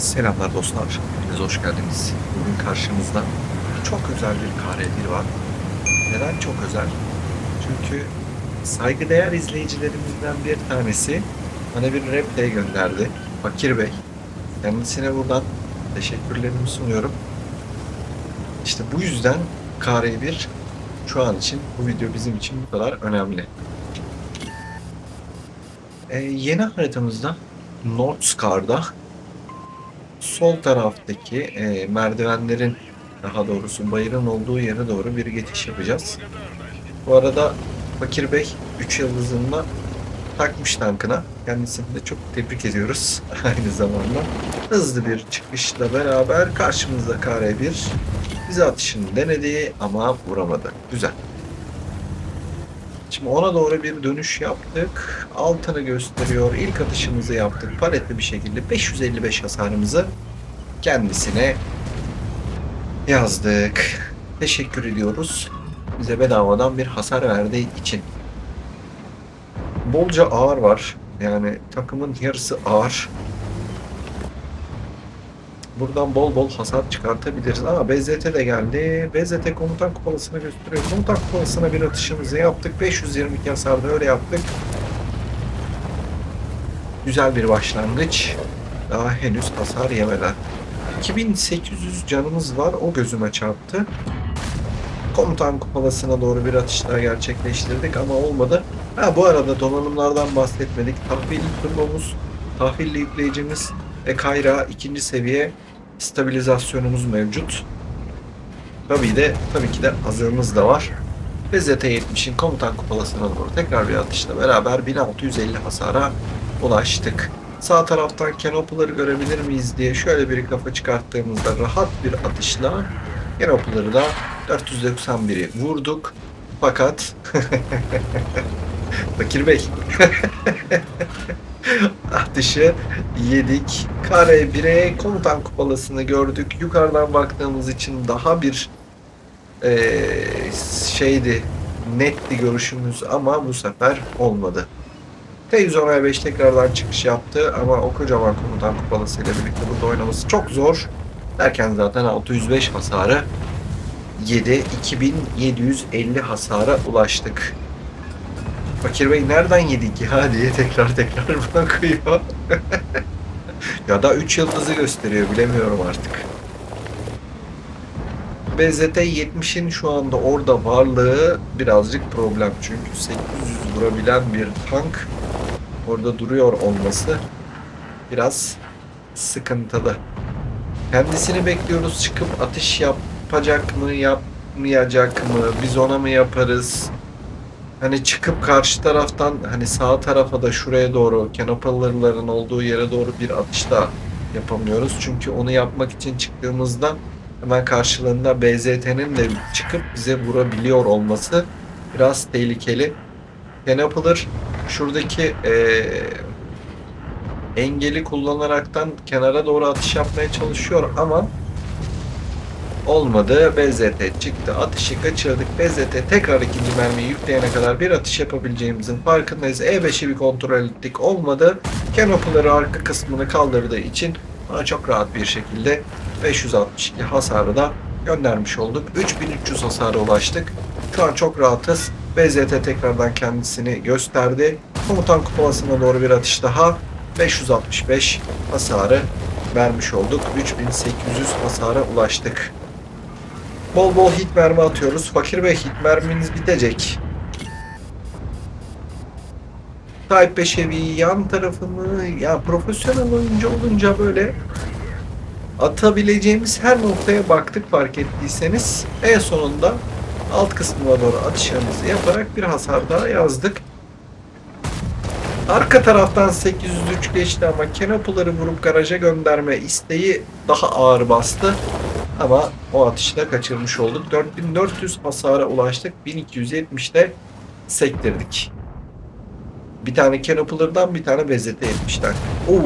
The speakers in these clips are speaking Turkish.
Selamlar dostlar. Hepiniz hoş geldiniz. Bugün karşımızda çok özel bir KR1 var. Neden çok özel? Çünkü saygıdeğer izleyicilerimizden bir tanesi bana bir replay gönderdi. Fakir Bey. Kendisine buradan teşekkürlerimi sunuyorum. İşte bu yüzden KR1 şu an için bu video bizim için bu kadar önemli. Ee, yeni haritamızda North Scar'da sol taraftaki e, merdivenlerin daha doğrusu bayırın olduğu yere doğru bir geçiş yapacağız. Bu arada Fakir Bey 3 yıldızında takmış tankına. Kendisini de çok tebrik ediyoruz aynı zamanda. Hızlı bir çıkışla beraber karşımızda KR1 bize atışını denedi ama vuramadı. Güzel. Şimdi ona doğru bir dönüş yaptık. Altını gösteriyor. İlk atışımızı yaptık. Paletli bir şekilde 555 hasarımızı kendisine yazdık. Teşekkür ediyoruz. Bize bedavadan bir hasar verdiği için. Bolca ağır var. Yani takımın yarısı ağır. Buradan bol bol hasar çıkartabiliriz. Ama BZT de geldi. BZT komutan kupalasını gösteriyor. Komutan kupalasına bir atışımızı yaptık. 522 hasarda öyle yaptık. Güzel bir başlangıç. Daha henüz hasar yemeden. 2800 canımız var. O gözüme çarptı. Komutan kupalasına doğru bir atış daha gerçekleştirdik ama olmadı. Ha bu arada donanımlardan bahsetmedik. Tahvil turbomuz, tahvilli yükleyicimiz ve kayra ikinci seviye stabilizasyonumuz mevcut. Tabii de tabii ki de hazırımız da var. Ve ZT-70'in komutan kupalasına doğru tekrar bir atışla beraber 1650 hasara ulaştık. Sağ taraftan Kenop'ları görebilir miyiz diye şöyle bir kafa çıkarttığımızda rahat bir atışla Kenop'ları da 491'i vurduk. Fakat Fakir Bey atışı yedik. Kare 1'e komutan kupalasını gördük. Yukarıdan baktığımız için daha bir eee, şeydi netti görüşümüz ama bu sefer olmadı. T115 tekrardan çıkış yaptı ama o kocaman komutan kupalasıyla birlikte burada oynaması çok zor. Derken zaten 605 hasarı 7 2750 hasara ulaştık. Fakir Bey nereden yedik ya diye tekrar tekrar buna koyuyor. ya da 3 yıldızı gösteriyor bilemiyorum artık. BZT 70'in şu anda orada varlığı birazcık problem. Çünkü 800 vurabilen bir tank orada duruyor olması biraz sıkıntılı. Kendisini bekliyoruz çıkıp atış yapacak mı yapmayacak mı biz ona mı yaparız hani çıkıp karşı taraftan hani sağ tarafa da şuraya doğru Kenopalırların olduğu yere doğru bir atış da yapamıyoruz. Çünkü onu yapmak için çıktığımızda hemen karşılığında BZT'nin de çıkıp bize vurabiliyor olması biraz tehlikeli. Kenopalır şuradaki eee, engeli kullanaraktan kenara doğru atış yapmaya çalışıyor ama olmadı. BZT çıktı. Atışı kaçırdık. BZT tekrar ikinci mermiyi yükleyene kadar bir atış yapabileceğimizin farkındayız. E5'i bir kontrol ettik. Olmadı. Kenopları arka kısmını kaldırdığı için bana çok rahat bir şekilde 562 hasarı da göndermiş olduk. 3300 hasara ulaştık. Şu an çok rahatız. BZT tekrardan kendisini gösterdi. Komutan kupalasına doğru bir atış daha. 565 hasarı vermiş olduk. 3800 hasara ulaştık. Bol bol hit mermi atıyoruz. Fakir Bey hit merminiz bitecek. Type 5 Heavy yan tarafını ya profesyonel oyuncu olunca böyle atabileceğimiz her noktaya baktık fark ettiyseniz. En sonunda alt kısmına doğru atışlarımızı yaparak bir hasar daha yazdık. Arka taraftan 803 geçti ama Kenop'ları vurup garaja gönderme isteği daha ağır bastı. Ama o atışı da kaçırmış olduk. 4400 hasara ulaştık. 1270'de sektirdik. Bir tane Kenop'lardan bir tane BZT 70'ten. Oo,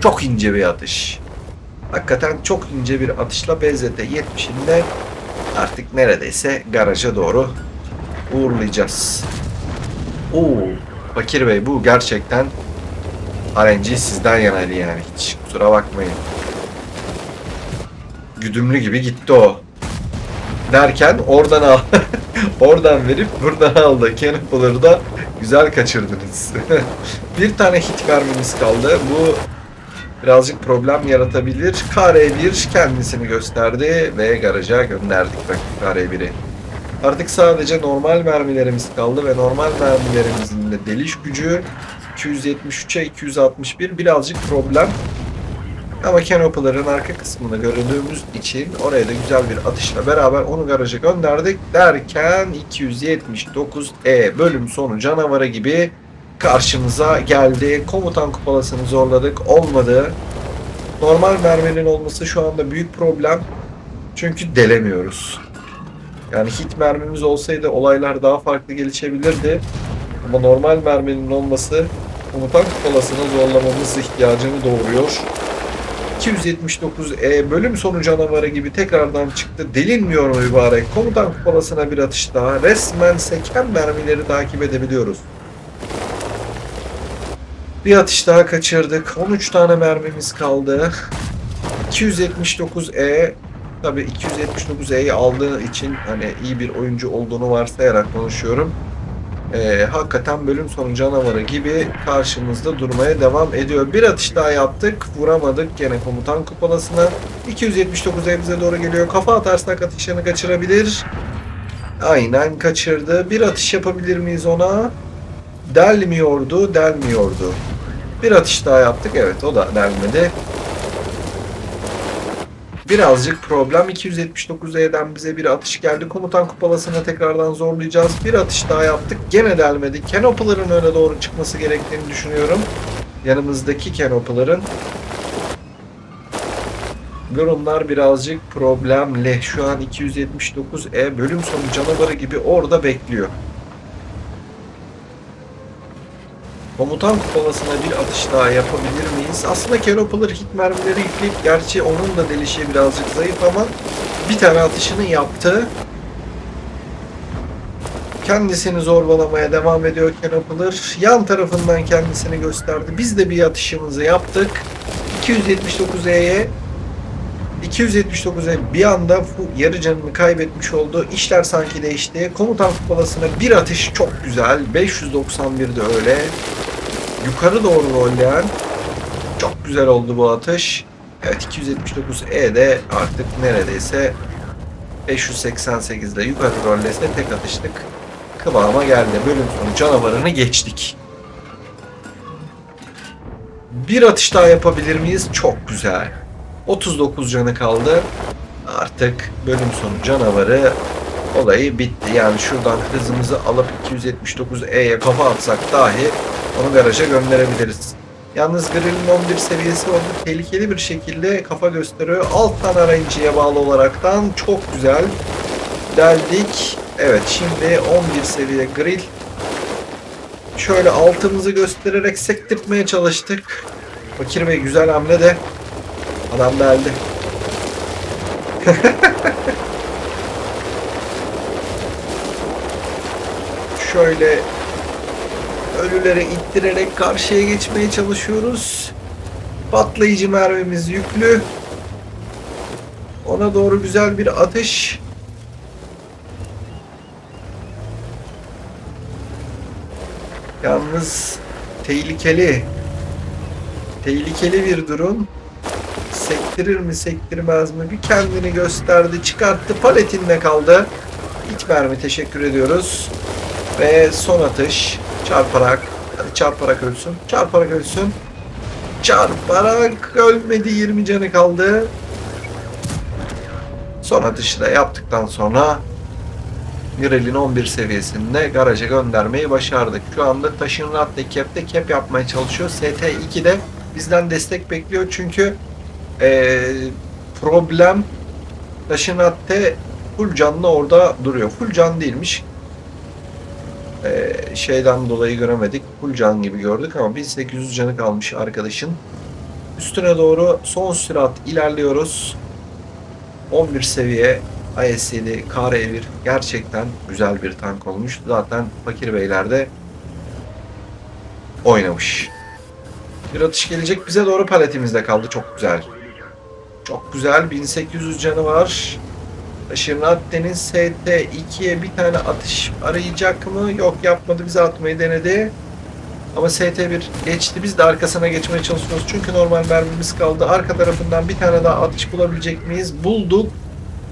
çok ince bir atış. Hakikaten çok ince bir atışla BZT 70'inde artık neredeyse garaja doğru uğurlayacağız. Oo, Fakir Bey bu gerçekten RNG sizden yanaydı yani hiç kusura bakmayın. Güdümlü gibi gitti o. Derken oradan al. oradan verip buradan aldı. Cannibal'ları da güzel kaçırdınız. bir tane hit vermemiz kaldı. Bu birazcık problem yaratabilir. KR1 kendisini gösterdi ve garaja gönderdik rakip KR1'i. Artık sadece normal mermilerimiz kaldı ve normal mermilerimizin de deliş gücü 273'e 261 birazcık problem. Ama Canopy'ların arka kısmını gördüğümüz için oraya da güzel bir atışla beraber onu garaja gönderdik. Derken 279E bölüm sonu canavarı gibi karşımıza geldi. Komutan kupalasını zorladık. Olmadı. Normal merminin olması şu anda büyük problem. Çünkü delemiyoruz. Yani hit mermimiz olsaydı olaylar daha farklı gelişebilirdi. Ama normal merminin olması komutan kupalasını zorlamamız ihtiyacını doğuruyor. 279E bölüm sonu canavarı gibi tekrardan çıktı. Delinmiyor mübarek? Komutan kupalasına bir atış daha. Resmen seken mermileri takip edebiliyoruz. Bir atış daha kaçırdık. 13 tane mermimiz kaldı. 279E Tabii 279E'yi aldığı için hani iyi bir oyuncu olduğunu varsayarak konuşuyorum. Ee, hakikaten bölüm sonu canavarı gibi karşımızda durmaya devam ediyor. Bir atış daha yaptık. Vuramadık gene komutan kupalasına. 279 bize doğru geliyor. Kafa atarsak atışını kaçırabilir. Aynen kaçırdı. Bir atış yapabilir miyiz ona? Delmiyordu, delmiyordu. Bir atış daha yaptık. Evet o da delmedi. Birazcık problem. 279E'den bize bir atış geldi. Komutan kupalasına tekrardan zorlayacağız. Bir atış daha yaptık. Gene delmedi. Canopy'ların öne doğru çıkması gerektiğini düşünüyorum. Yanımızdaki Canopy'ların. Durumlar birazcık problemli. Şu an 279E bölüm sonu canavarı gibi orada bekliyor. Komutan kupalasına bir atış daha yapabilir miyiz? Aslında Canopy'lar hit mermileri yükleyip gerçi onun da delişi birazcık zayıf ama bir tane atışını yaptı. Kendisini zorbalamaya devam ediyor Canopy'lar. Yan tarafından kendisini gösterdi. Biz de bir atışımızı yaptık. 279E'ye 279'e bir anda bu yarı canını kaybetmiş oldu. İşler sanki değişti. Komutan kupalasına bir atış çok güzel. 591'de öyle. Yukarı doğru rolleyen çok güzel oldu bu atış. Evet 279E de artık neredeyse 588'de yukarı rollese tek atışlık kıvama geldi. Bölüm sonu canavarını geçtik. Bir atış daha yapabilir miyiz? Çok güzel. 39 canı kaldı. Artık bölüm sonu canavarı olayı bitti. Yani şuradan hızımızı alıp 279E'ye kafa atsak dahi onu garaja gönderebiliriz. Yalnız Grill'in 11 seviyesi oldu. Tehlikeli bir şekilde kafa gösteriyor. Alttan arayıcıya bağlı olaraktan çok güzel deldik. Evet şimdi 11 seviye Grill. Şöyle altımızı göstererek sektirtmeye çalıştık. Bakir Bey güzel hamle de adam deldi. Şöyle ölüleri ittirerek karşıya geçmeye çalışıyoruz. Patlayıcı mermimiz yüklü. Ona doğru güzel bir atış. Yalnız tehlikeli. Tehlikeli bir durum. Sektirir mi sektirmez mi? Bir kendini gösterdi. Çıkarttı. Paletinde kaldı. İlk mermi teşekkür ediyoruz. Ve son atış. Çarparak. Hadi çarparak ölsün. Çarparak ölsün. Çarparak ölmedi. 20 canı kaldı. Son atışı yaptıktan sonra Mirel'in 11 seviyesinde garaja göndermeyi başardık. Şu anda taşın rahatla kepte kep yapmaya çalışıyor. ST2'de bizden destek bekliyor çünkü ee, problem taşın rahatte full canlı orada duruyor. Full can değilmiş. Ee, şeyden dolayı göremedik. Full can gibi gördük ama 1800 canı kalmış arkadaşın. Üstüne doğru son sürat ilerliyoruz. 11 seviye IS-7 KR-1 gerçekten güzel bir tank olmuş. Zaten Fakir Beyler de oynamış. Bir atış gelecek bize doğru paletimizde kaldı. Çok güzel. Çok güzel. 1800 canı var. Şırnatte'nin ST2'ye bir tane atış arayacak mı? Yok yapmadı. Bize atmayı denedi. Ama ST1 geçti. Biz de arkasına geçmeye çalışıyoruz. Çünkü normal mermimiz kaldı. Arka tarafından bir tane daha atış bulabilecek miyiz? Bulduk.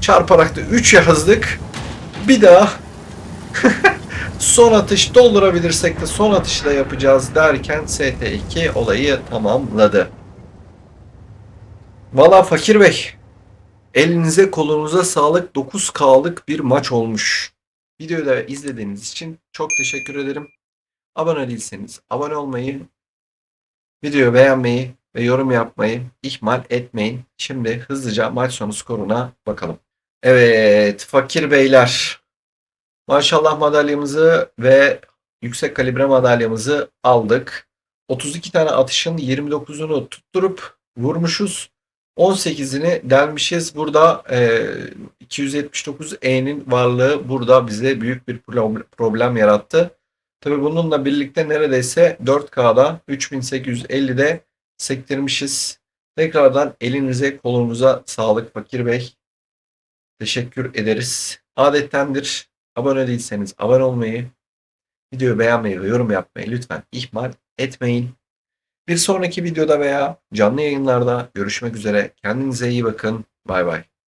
Çarparak da 3 yazdık. Bir daha son atış doldurabilirsek de son atışı da yapacağız derken ST2 olayı tamamladı. Valla Fakir Bey, elinize kolunuza sağlık 9K'lık bir maç olmuş. Videoyu da izlediğiniz için çok teşekkür ederim. Abone değilseniz abone olmayı, videoyu beğenmeyi ve yorum yapmayı ihmal etmeyin. Şimdi hızlıca maç sonu skoruna bakalım. Evet, Fakir Beyler. Maşallah madalyamızı ve yüksek kalibre madalyamızı aldık. 32 tane atışın 29'unu tutturup vurmuşuz. 18'ini delmişiz. Burada e, 279E'nin varlığı burada bize büyük bir problem- yarattı. Tabi bununla birlikte neredeyse 4K'da 3850'de sektirmişiz. Tekrardan elinize kolunuza sağlık Fakir Bey. Teşekkür ederiz. Adettendir. Abone değilseniz abone olmayı, videoyu beğenmeyi ve yorum yapmayı lütfen ihmal etmeyin. Bir sonraki videoda veya canlı yayınlarda görüşmek üzere. Kendinize iyi bakın. Bay bay.